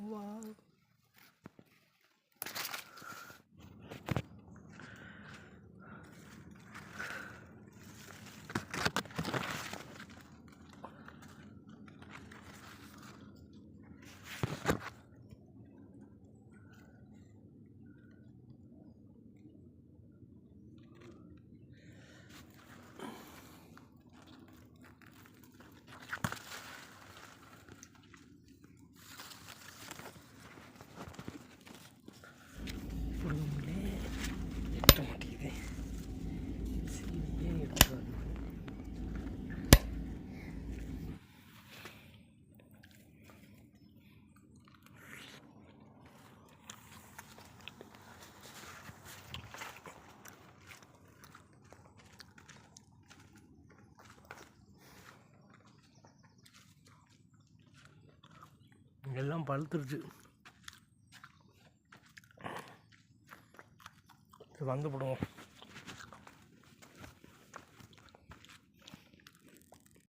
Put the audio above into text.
Wow. எல்லாம் பழுத்துருச்சு. வந்து போடுவோம்.